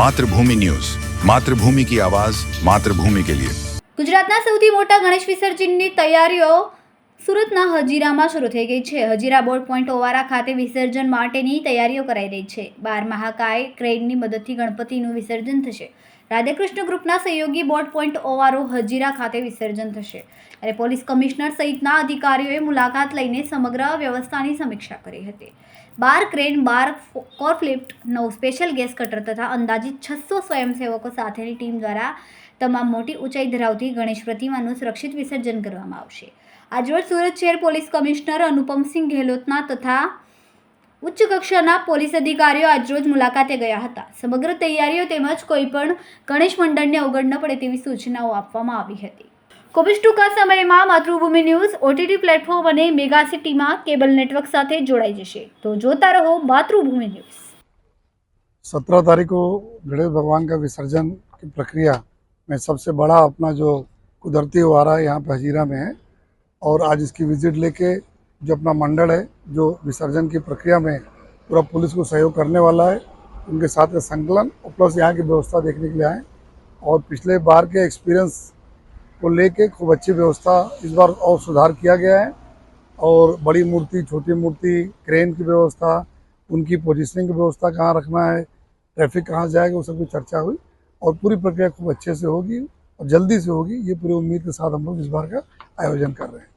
Mathrubhumi news. Mathrubhumi કી આવાઝ માતૃભૂમિ કે લિયે. ગુજરાતના સૌથી મોટા ગણેશ વિસર્જનની તૈયારીઓ સુરતના હજીરામાં શરૂ થઈ ગઈ છે. હજીરા બોર્ડ પોઈન્ટ ઓવારા ખાતે વિસર્જન માટેની તૈયારીઓ કરાઈ રહી છે. બાર મહાકાય ક્રેનની મદદથી ગણપતિનું વિસર્જન થશે. રાધેકૃષ્ણ ગ્રુપના સહયોગી બોર્ડ પોઈન્ટ ઓવારો હજીરા ખાતે વિસર્જન થશે. ત્યારે પોલીસ કમિશનર સહિતના અધિકારીઓએ મુલાકાત લઈને સમગ્ર વ્યવસ્થાની સમીક્ષા કરી હતી. બાર ક્રેન, બાર કોરફ્લિફ્ટ, નવ સ્પેશિયલ ગેસ કટર તથા અંદાજિત છસો સ્વયંસેવકો સાથેની ટીમ દ્વારા તમામ મોટી ઊંચાઈ ધરાવતી ગણેશ પ્રતિમાનું સુરક્ષિત વિસર્જન કરવામાં આવશે. આજરોજ સુરત શહેર પોલીસ કમિશનર અનુપમસિંહ ગેહલોતના તથા ઉચ્ચ કક્ષાના પોલીસ અધિકારીઓ આજરોજ મુલાકાતે ગયા હતા સમગ્ર તૈયારીઓ તેમજ કોઈપણ ગણેશ મંડળને અવગણ ન પડે તેવી સૂચનાઓ આપવામાં આવી હતી ખૂબ જ ટૂંકા સમયમાં માતૃભૂમિ ન્યૂઝ ઓટીટી પ્લેટફોર્મ અને મેગા સિટીમાં કેબલ નેટવર્ક સાથે જોડાઈ જશે તો જોતા રહો માતૃભૂમિ ન્યૂઝ सत्रह तारीख को गणेश भगवान का विसर्जन की प्रक्रिया में सबसे बड़ा अपना जो कुदरती वारा है यहाँ पे हजीरा में है और आज इसकी विज़िट लेके जो अपना मंडल है, जो विसर्जन की प्रक्रिया में पूरा पुलिस को सहयोग करने वाला है, उनके साथ में संकलन और प्लस यहाँ की व्यवस्था देखने के लिए आए और पिछले बार के एक्सपीरियंस को लेके खूब अच्छी व्यवस्था इस बार और सुधार किया गया है। और बड़ी मूर्ति, छोटी मूर्ति क्रेन की व्यवस्था, उनकी पोजिशनिंग की व्यवस्था कहाँ रखना है ट्रैफ़िक कहाँ जाएगा वो सब की चर्चा हुई और पूरी प्रक्रिया खूब अच्छे से होगी। और जल्दी से होगी ये पूरी उम्मीद के साथ हम लोग इस बार का आयोजन कर रहे हैं